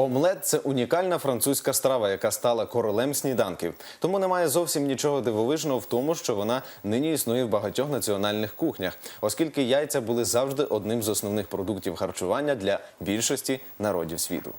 Омлет це унікальна французька страва, яка стала королем сніданків. Тому немає зовсім нічого дивовижного в тому, що вона нині існує в багатьох національних кухнях, оскільки яйця були завжди одним з основних продуктів харчування для більшості народів світу.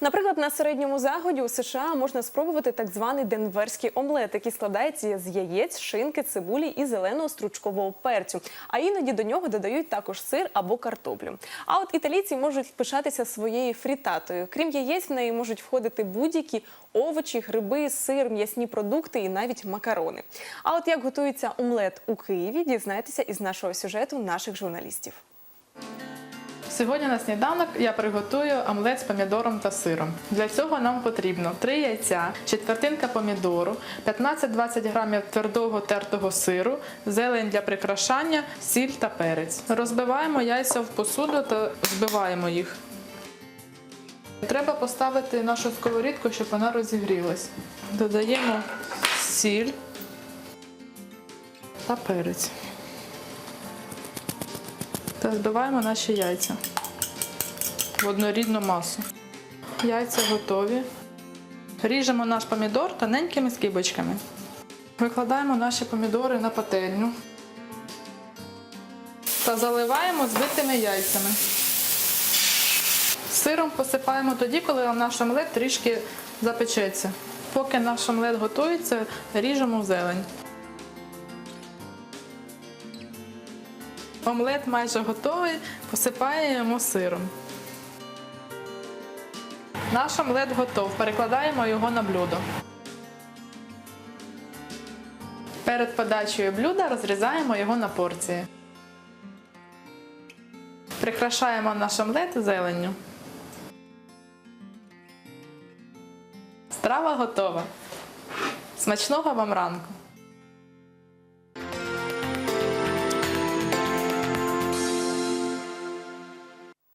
Наприклад, на середньому заході у США можна спробувати так званий денверський омлет, який складається з яєць, шинки, цибулі і зеленого стручкового перцю. А іноді до нього додають також сир або картоплю. А от італійці можуть пишатися своєю фрітатою. Крім яєць, в неї можуть входити будь-які овочі, гриби, сир, м'ясні продукти і навіть макарони. А от як готується омлет у Києві, дізнайтеся із нашого сюжету наших журналістів. Сьогодні на сніданок я приготую омлет з помідором та сиром. Для цього нам потрібно 3 яйця, четвертинка помідору, 15-20 грамів твердого тертого сиру, зелень для прикрашання, сіль та перець. Розбиваємо яйця в посуду та збиваємо їх. Треба поставити нашу сковорідку, щоб вона розігрілась. Додаємо сіль та перець та збиваємо наші яйця в однорідну масу. Яйця готові. Ріжемо наш помідор тоненькими скибочками. Викладаємо наші помідори на пательню та заливаємо збитими яйцями. Сиром посипаємо тоді, коли наш омлет трішки запечеться. Поки наш омлет готується, ріжемо зелень. Омлет майже готовий, посипаємо сиром. Наш омлет готов. Перекладаємо його на блюдо. Перед подачею блюда розрізаємо його на порції. Прикрашаємо наш омлет зеленню. Страва готова. Смачного вам ранку!